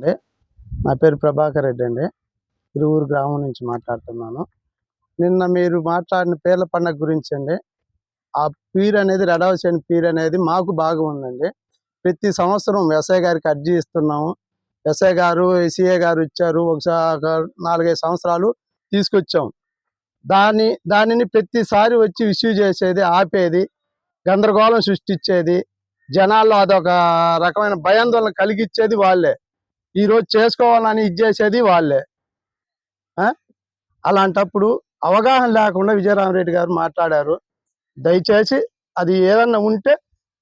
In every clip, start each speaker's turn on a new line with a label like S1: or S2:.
S1: అండి. నా పేరు ప్రభాకర్ రెడ్డి అండి. ఇరువురు గ్రామం నుంచి మాట్లాడుతున్నాను. నిన్న మీరు మాట్లాడిన పేర్ల పండగ గురించి అండి. ఆ పీర్ అనేది రెడవసేని పీర్ అనేది మాకు బాగా ఉందండి. ప్రతి సంవత్సరం ఎస్ఐ గారికి అర్జీ ఇస్తున్నాము. ఎస్ఐ గారు సిఏ గారు ఇచ్చారు. ఒకసారి నాలుగైదు సంవత్సరాలు తీసుకొచ్చాం. దాని దానిని ప్రతిసారి వచ్చి ఇష్యూ చేసేది ఆపేది గందరగోళం సృష్టించేది జనాల్లో అదొక రకమైన భయాందోళన కలిగించేది వాళ్ళే. ఈరోజు చేసుకోవాలని ఇది చేసేది వాళ్ళే. అలాంటప్పుడు అవగాహన లేకుండా విజయరామరెడ్డి గారు మాట్లాడారు. దయచేసి అది ఏదన్నా ఉంటే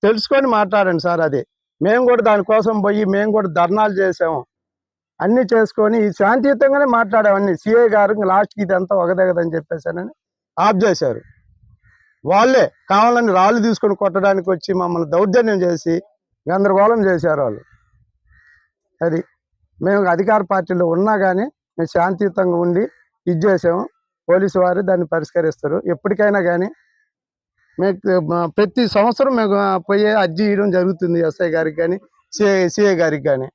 S1: తెలుసుకొని మాట్లాడండి సార్ అది. మేము కూడా దానికోసం పోయి మేము కూడా ధర్నాలు చేసాము. అన్ని చేసుకొని శాంతియుతంగానే మాట్లాడామని సిఐ గారు లాస్ట్కి ఇదంతా ఒకదగదని చెప్పేసానని ఆఫ్ చేశారు. వాళ్ళే కావాలని రాళ్ళు తీసుకొని కొట్టడానికి వచ్చి మమ్మల్ని దౌర్జన్యం చేసి గందరగోళం చేశారు వాళ్ళు. అది. మేము అధికార పార్టీలో ఉన్నా కానీ మేము శాంతియుతంగా ఉండి ఇది చేసాము. పోలీసు వారు దాన్ని పరిష్కరిస్తారు. ఎప్పటికైనా కానీ మీకు ప్రతి సంవత్సరం మేము పోయే అర్జీ ఇవ్వడం జరుగుతుంది ఎస్ఐ గారికి కానీ సిఐ సిఐ గారికి కానీ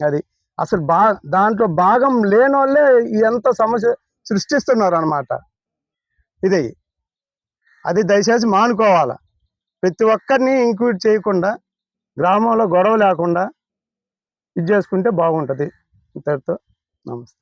S1: అది అసలు బా దాంట్లో భాగం లేని వాళ్ళే ఎంత సమస్య సృష్టిస్తున్నారు అనమాట ఇది. అది దయచేసి మానుకోవాలి. ప్రతి ఒక్కరిని ఇంక్లూడ్ చేయకుండా గ్రామంలో గొడవ లేకుండా ఇది చేసుకుంటే బాగుంటుంది. ఇంతటితో నమస్తే.